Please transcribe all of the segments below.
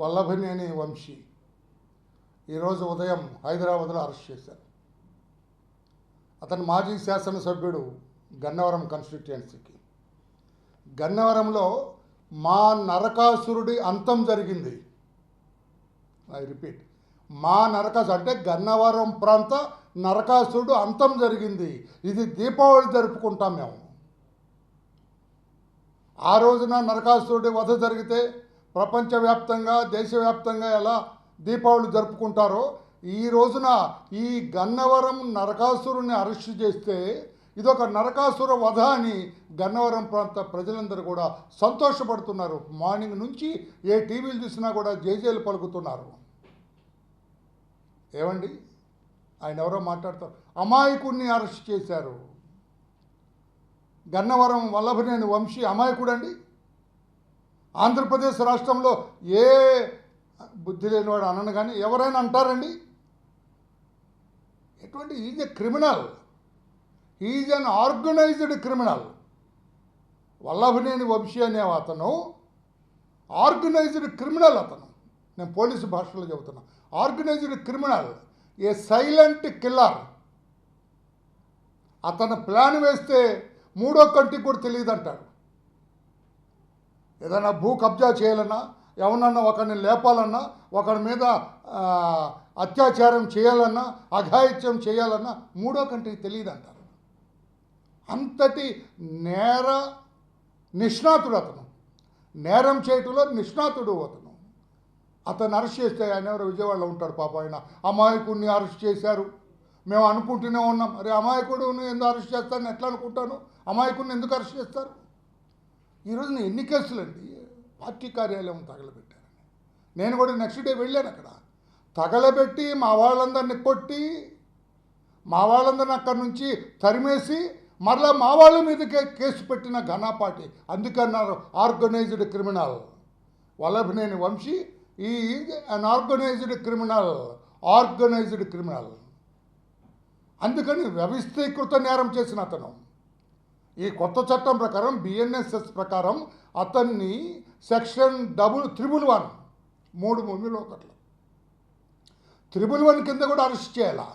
వల్లభనేని వంశీ ఈరోజు ఉదయం హైదరాబాద్లో అరెస్ట్ చేశారు. అతను మాజీ శాసనసభ్యుడు గన్నవరం కాన్స్టిట్యుయెన్సీకి గన్నవరంలో మా నరకాసురుడి అంతం జరిగింది. ఐ రిపీట్ మా నరకాసు అంటే గన్నవరం ప్రాంత నరకాసురుడు అంతం జరిగింది. ఇది దీపావళి జరుపుకుంటాం మేము. ఆ రోజున నరకాసురుడి వధ జరిగితే ప్రపంచవ్యాప్తంగా దేశవ్యాప్తంగా ఎలా దీపావళి జరుపుకుంటారో ఈ రోజున ఈ గన్నవరం నరకాసురుని అరెస్ట్ చేస్తే ఇదొక నరకాసుర వధ అని గన్నవరం ప్రాంత ప్రజలందరూ కూడా సంతోషపడుతున్నారు. మార్నింగ్ నుంచి ఏ టీవీలు చూసినా కూడా జేజేలు పలుకుతున్నారు. ఏమండి? ఆయన ఎవరో మాట్లాడతారు. అమాయకుడిని అరెస్ట్ చేశారు. గన్నవరం వల్లభనేని వంశీ అమాయకుడండి? ఆంధ్రప్రదేశ్ రాష్ట్రంలో ఏ బుద్ధి లేనివాడు అనను కానీ ఎవరైనా అంటారండి? ఎటువంటి is a criminal. Is an organised criminal. Vallabhaneni Vamsi అనే అతను ఆర్గనైజ్డ్ క్రిమినల్ అతను. నేను పోలీసు భాషలో చెబుతున్నా. Organised criminal. A silent killer. అతను ప్లాన్ వేస్తే మూడో కంటికి కూడా తెలియదు అంటాడు ఏదైనా భూ కబ్జా చేయాలన్నా ఎవరన్నా ఒకరిని లేపాలన్నా ఒకరి మీద అత్యాచారం చేయాలన్నా అఘాయిత్యం చేయాలన్నా మూడో కంటికి తెలియదు అంటారు అంతటి నేర నిష్ణాతుడు అతను. నేరం చేయటంలో నిష్ణాతుడు అతను. అతను అరెస్ట్ చేస్తే ఆయన ఎవరో విజయవాడలో ఉంటాడు పాప ఆయన. అమాయకుడిని అరెస్ట్ చేశారు. మేము అనుకుంటూనే ఉన్నాం. అరే అమాయకుడిని ఎందుకు అరెస్ట్ చేస్తారని ఎట్లా అనుకుంటాను? అమాయకుడిని ఎందుకు అరెస్ట్ చేస్తారు? ఈరోజు ఎన్ని కేసులండి పార్టీ కార్యాలయం తగలబెట్టారని. నేను కూడా నెక్స్ట్ డే వెళ్ళాను అక్కడ. తగలబెట్టి మా వాళ్ళందరిని కొట్టి మా వాళ్ళందరిని అక్కడి నుంచి తరిమేసి మరలా మా వాళ్ళ మీదకే కేసు పెట్టిన ఘనాపాటి అందుకన్నారు ఆర్గనైజ్డ్ క్రిమినల్ వల్లభనేని వంశీ ఈ an organised criminal organised criminal. అందుకని వ్యవస్థీకృత నేరం చేసిన అతను. ఈ కొత్త చట్టం ప్రకారం బిఎన్ఎస్ఎస్ ప్రకారం అతన్ని సెక్షన్ డబుల్ త్రిబుల్ వన్ మూడు మూడు ఒకట్లు. త్రిబుల్ వన్ కింద కూడా అరెస్ట్ చేయాలా?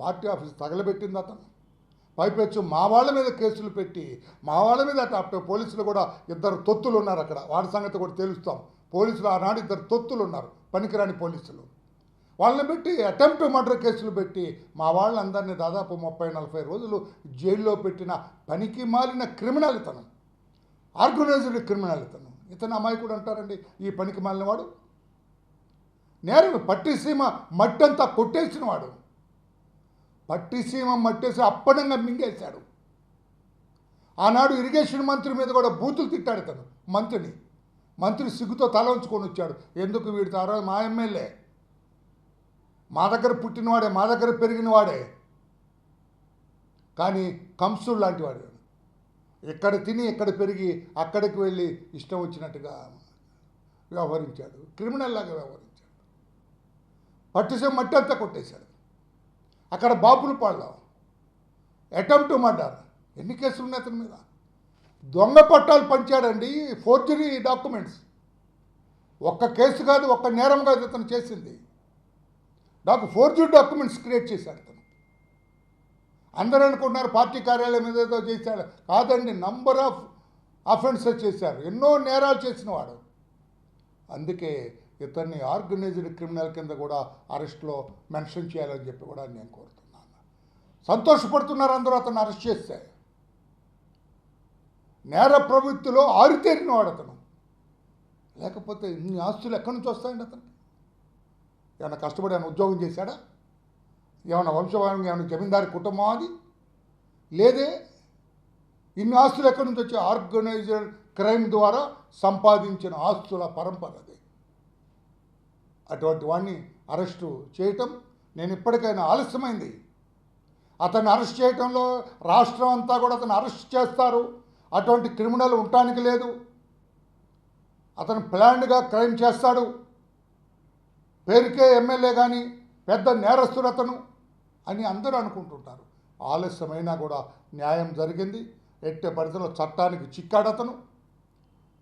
పార్టీ ఆఫీస్ తగలబెట్టింది అతను. పైపెచ్చు మా వాళ్ళ మీద కేసులు పెట్టి మా వాళ్ళ మీద అటు పోలీసులు కూడా ఇద్దరు తొత్తులు ఉన్నారు అక్కడ. వాడి సంగతి కూడా తెలుస్తాం. పోలీసులు ఆనాడు ఇద్దరు తొత్తులు ఉన్నారు. పనికిరాని పోలీసులు. వాళ్ళని పెట్టి అటెంప్ట్ మర్డర్ కేసులు పెట్టి మా వాళ్ళందరినీ దాదాపు ముప్పై నలభై రోజులు జైల్లో పెట్టిన పనికి మాలిన క్రిమినల్ ఇతను ఆర్గనైజ్డ్ క్రిమినల్ ఇతను ఇతను అమాయకుడు అంటారండి. ఈ పనికి మాలిన వాడు. నేరం పట్టిసీమ మట్టంతా కొట్టేసిన వాడు. పట్టిసీమ మట్టేసి అప్పనంగా మింగేశాడు. ఆనాడు ఇరిగేషన్ మంత్రి మీద కూడా బూతులు తిట్టాడు ఇతను. మంత్రిని. మంత్రి సిగ్గుతో తల ఉంచుకొని వచ్చాడు. ఎందుకు వీడితో? ఆ రోజు మా ఎమ్మెల్యే. మా దగ్గర పుట్టినవాడే మా దగ్గర పెరిగినవాడే. కానీ కంసుడు లాంటి వాడు. ఇక్కడ తిని ఇక్కడ పెరిగి అక్కడికి వెళ్ళి ఇష్టం వచ్చినట్టుగా వ్యవహరించాడు. క్రిమినల్ లాగా వ్యవహరించాడు. పట్టుసే మట్టి అంతా కొట్టేశాడు. అక్కడ బాపులు పాడదాం అటెంప్ట్ మర్డర్. ఎన్ని కేసులు ఉన్నాయి అతని మీద? దొంగ పట్టాలు పంచాడండి ఫోర్జరీ డాక్యుమెంట్స్. ఒక్క కేసు కాదు ఒక్క నేరం కాదు ఇతను చేసింది. నాకు ఫోర్జీ డాక్యుమెంట్స్ క్రియేట్ చేశాడు అతను అందరూ అనుకుంటున్నారు పార్టీ కార్యాలయం మీద ఏదో చేశాడు. కాదండి నంబర్ ఆఫ్ అఫెన్సెస్ చేశారు. ఎన్నో నేరాలు చేసిన వాడు అందుకే ఇతన్ని ఆర్గనైజ్డ్ క్రిమినల్ కింద కూడా అరెస్ట్లో మెన్షన్ చేయాలని చెప్పి కూడా నేను కోరుతున్నాను. సంతోషపడుతున్నారు అందరూ అతను అరెస్ట్ చేస్తే. నేర ప్రవృత్తిలో ఆరితేరిన వాడు అతను. లేకపోతే ఇన్ని ఆస్తులు ఎక్కడి నుంచి వస్తాయండి అతనికి? ఏమైనా కష్టపడి ఏమైనా ఉద్యోగం చేశాడా? ఏమైనా వంశవారంగా ఏమైనా జమీందారి కుటుంబం అది? లేదే? ఇన్ని ఆస్తులు ఎక్కడి నుంచి వచ్చి ఆర్గనైజర్ క్రైమ్ ద్వారా సంపాదించిన ఆస్తుల పరంపర అది. అటువంటి వాడిని అరెస్టు చేయటం నేను ఇప్పటికైనా ఆలస్యమైంది. అతన్ని అరెస్ట్ చేయటంలో రాష్ట్రం అంతా కూడా అతను అరెస్ట్ చేస్తారు. అటువంటి క్రిమినల్ ఉండటానికి లేదు. అతను ప్లాన్డ్గా క్రైమ్ చేస్తాడు. పేరుకే ఎమ్మెల్యే కానీ పెద్ద నేరస్తుడు అని అందరూ అనుకుంటుంటారు. ఆలస్యమైనా కూడా న్యాయం జరిగింది. ఎట్టే పరిధిలో చట్టానికి చిక్కాడతను.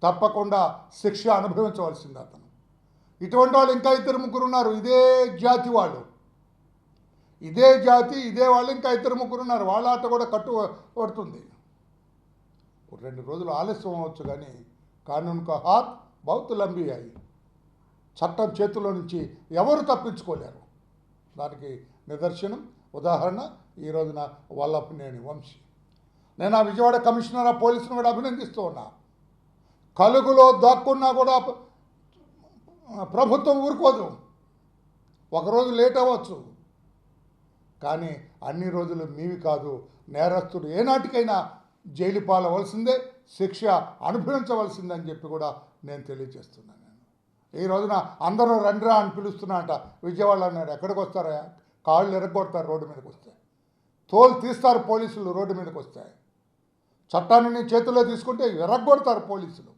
తప్పకుండా శిక్ష అనుభవించవలసింది అతను. ఇటువంటి వాళ్ళు ఇంకా ఇద్దరు ముగ్గురు ఉన్నారు. ఇదే జాతి వాళ్ళు. ఇదే జాతి ఇదే వాళ్ళు ఇంకా ఇద్దరు ముగ్గురు ఉన్నారు. వాళ్ళ ఆట కూడా కట్టు పడుతుంది రెండు రోజులు ఆలస్యం అవ్వచ్చు కానీ కానూన్ కా హాత్ బౌత్ లంబీ అయ్యి చట్టం చేతుల్లో నుంచి ఎవరు తప్పించుకోలేరు. దానికి నిదర్శనం ఉదాహరణ ఈ రోజున వల్లభనేని వంశీ. నేను ఆ విజయవాడ కమిషనర్ ఆ పోలీసును కూడా అభినందిస్తూ ఉన్నా. కలుగులో దాక్కున్నా కూడా ప్రభుత్వం ఊరుకోదు. ఒకరోజు లేట్ అవ్వచ్చు. కానీ అన్ని రోజులు మీవి కాదు నేరస్తుడు ఏనాటికైనా జైలు పాలవలసిందే శిక్ష అనుభవించవలసిందే అని చెప్పి కూడా నేను తెలియజేస్తున్నాను. ఈ రోజున అందరూ రండిరా అని పిలుస్తున్నాట విజయవాడ అన్నాడు ఎక్కడికి వస్తారా? కాళ్ళు ఎరగొడతారు రోడ్డు మీదకి వస్తే. తోలు తీస్తారు పోలీసులు రోడ్డు మీదకి వస్తాయి చట్టాన్ని నీ చేతుల్లో తీసుకుంటే ఎరగొడతారు పోలీసులు.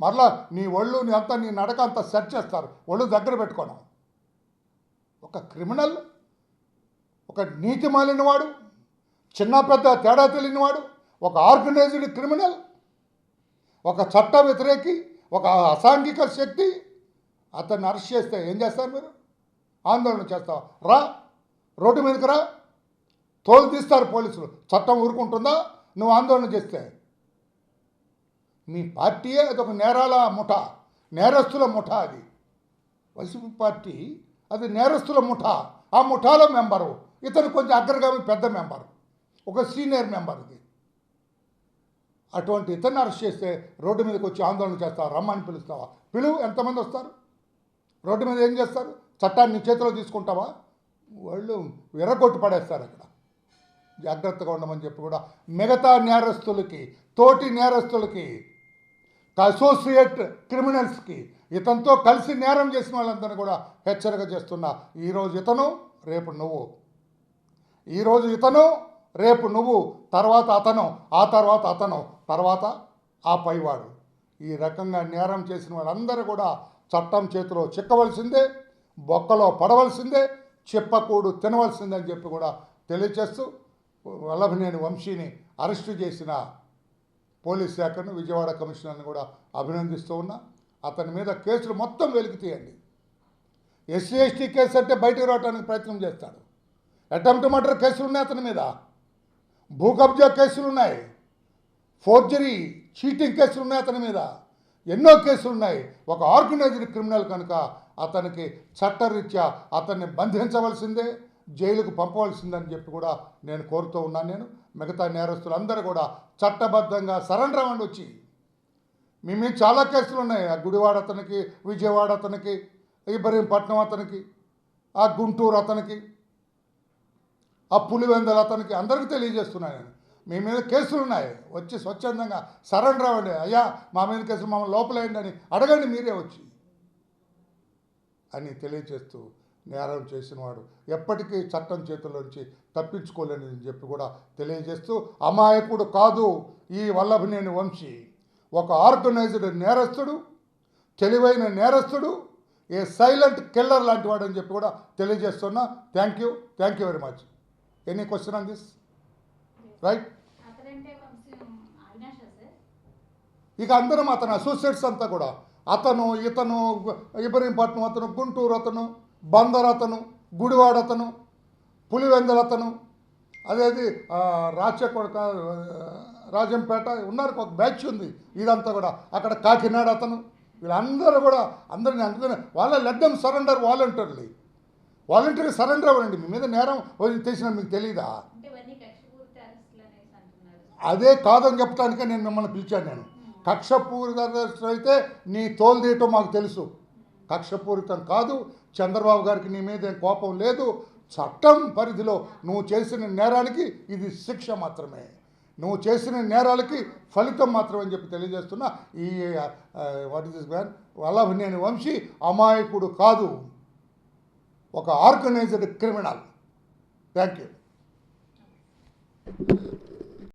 మరలా నీ ఒళ్ళు నీ అంతా నీ నడక అంతా సెట్ చేస్తారు. ఒళ్ళు దగ్గర పెట్టుకోవడం. ఒక క్రిమినల్ ఒక నీతి మాలినవాడు చిన్న పెద్ద తేడా తెలియనివాడు ఒక ఆర్గనైజ్డ్ క్రిమినల్ ఒక చట్ట వ్యతిరేకి ఒక అసాంఘిక శక్తి అతన్ని అరెస్ట్ చేస్తే ఏం చేస్తారు మీరు? ఆందోళన చేస్తావు? రా రోడ్డు మీదకి రా. తోలు తీస్తారు పోలీసులు. చట్టం ఊరుకుంటుందా? నువ్వు ఆందోళన చేస్తే. మీ పార్టీయే అదొక నేరాల ముఠ నేరస్తుల ముఠ అది. వైసీపీ పార్టీ అది నేరస్తుల ముఠ. ఆ ముఠాలో మెంబరు. ఇతను కొంచెం అగ్రగామి పెద్ద మెంబరు. ఒక సీనియర్ మెంబర్ ఇది అటువంటి ఇతన్ని అరెస్ట్ చేస్తే రోడ్డు మీదకి వచ్చి ఆందోళన చేస్తావా? రమ్మని పిలుస్తావా? పిలువు ఎంతమంది వస్తారు? రోడ్డు మీద ఏం చేస్తారు? చట్టాన్ని చేతిలో తీసుకుంటావా? వాళ్ళు విరగొట్టి పడేస్తారు అక్కడ. జాగ్రత్తగా ఉండమని చెప్పి కూడా మిగతా నేరస్తులకి తోటి నేరస్తులకి అసోసియేట్ క్రిమినల్స్కి ఇతనితో కలిసి నేరం చేసిన వాళ్ళందరినీ కూడా హెచ్చరిక చేస్తున్నా ఈరోజు ఇతను రేపు నువ్వు. ఈరోజు ఇతను రేపు నువ్వు తర్వాత అతను ఆ తర్వాత అతను తర్వాత ఆ పైవాడు. ఈ రకంగా నేరం చేసిన వాళ్ళందరూ కూడా చట్టం చేతిలో చిక్కవలసిందే బొక్కలో పడవలసిందే చెప్పకూడు తినవలసిందే అని చెప్పి కూడా తెలియచేస్తూ వల్లభనేని వంశీని అరెస్టు చేసిన పోలీస్ శాఖను విజయవాడ కమిషనర్ని కూడా అభినందిస్తూ ఉన్నా. అతని మీద కేసులు మొత్తం వెలికి తీయండి ఎస్సీ ఎస్టీ కేసు అంటే బయటకు రావడానికి ప్రయత్నం చేస్తాడు. అటెంప్ట్ మర్డర్ కేసులు ఉన్నాయి అతని మీద. భూ కబ్జా కేసులు ఉన్నాయి ఫోర్జరీ చీటింగ్ కేసులు ఉన్నాయి అతని మీద. ఎన్నో కేసులు ఉన్నాయి ఒక ఆర్గనైజ్డ్ క్రిమినల్ కనుక అతనికి చట్టరీత్యా అతన్ని బంధించవలసిందే జైలుకు పంపవలసిందని చెప్పి కూడా నేను కోరుతూ ఉన్నాను నేను. మిగతా నేరస్తులందరూ కూడా చట్టబద్ధంగా సరెండర్ అవ్వండి వచ్చి. మీ మీద చాలా కేసులు ఉన్నాయి ఆ గుడివాడ అతనికి విజయవాడ అతనికి ఇబ్రహీంపట్నం అతనికి ఆ గుంటూరు అతనికి. ఆ పులివెందల అతనికి అందరికీ తెలియజేస్తున్నాను నేను మీ మీద కేసులు ఉన్నాయి వచ్చి స్వచ్ఛందంగా సరెండర్ అవ్వండి. అయ్యా మా మీద కేసులు మమ్మల్ని లోపలేయండి అని అడగండి మీరే వచ్చి. అని తెలియజేస్తూ నేరం చేసినవాడు ఎప్పటికీ చట్టం చేతుల్లోంచి తప్పించుకోలేని చెప్పి కూడా తెలియజేస్తూ అమాయకుడు కాదు ఈ వల్లభనేని వంశీ. ఒక ఆర్గనైజ్డ్ నేరస్తుడు తెలివైన నేరస్తుడు ఏ సైలెంట్ కిల్లర్ లాంటి వాడు అని చెప్పి కూడా తెలియజేస్తున్నా. Thank you. Thank you very much. Any question on this right ఇక అందరం అతను అసోసియేట్స్ అంతా కూడా. అతను ఇతను ఇబ్రహీంపట్నం అతను గుంటూరు అతను బందర్ అతను గుడివాడ అతను పులివెందల అతను అదేది రాచకొడక రాజంపేట ఉన్నారు ఒక బ్యాచ్ ఉంది ఇదంతా కూడా. అక్కడ కాకినాడ అతను. వీళ్ళందరూ కూడా అందరిని అందుకని వాళ్ళ లెడ్డం సరెండర్ వాలంటీర్లీ వాలంటీర్గా సరెండర్ అవ్వండి మీ మీద నేరం తెసిన మీకు తెలియదా అదే కాదని చెప్పడానికే నేను మిమ్మల్ని పిలిచాను నేను. కక్షపూరిత అయితే నీ తోలు తీయటం మాకు తెలుసు. కక్షపూరితం కాదు. చంద్రబాబు గారికి నీ మీద ఏం కోపం లేదు. చట్టం పరిధిలో నువ్వు చేసిన నేరానికి ఇది శిక్ష మాత్రమే. నువ్వు చేసిన నేరాలకి ఫలితం మాత్రమే అని చెప్పి తెలియజేస్తున్నా ఈ what is this man Vallabhaneni Vamsi అమాయకుడు కాదు. ఒక ఆర్గనైజ్డ్ క్రిమినల్. Thank you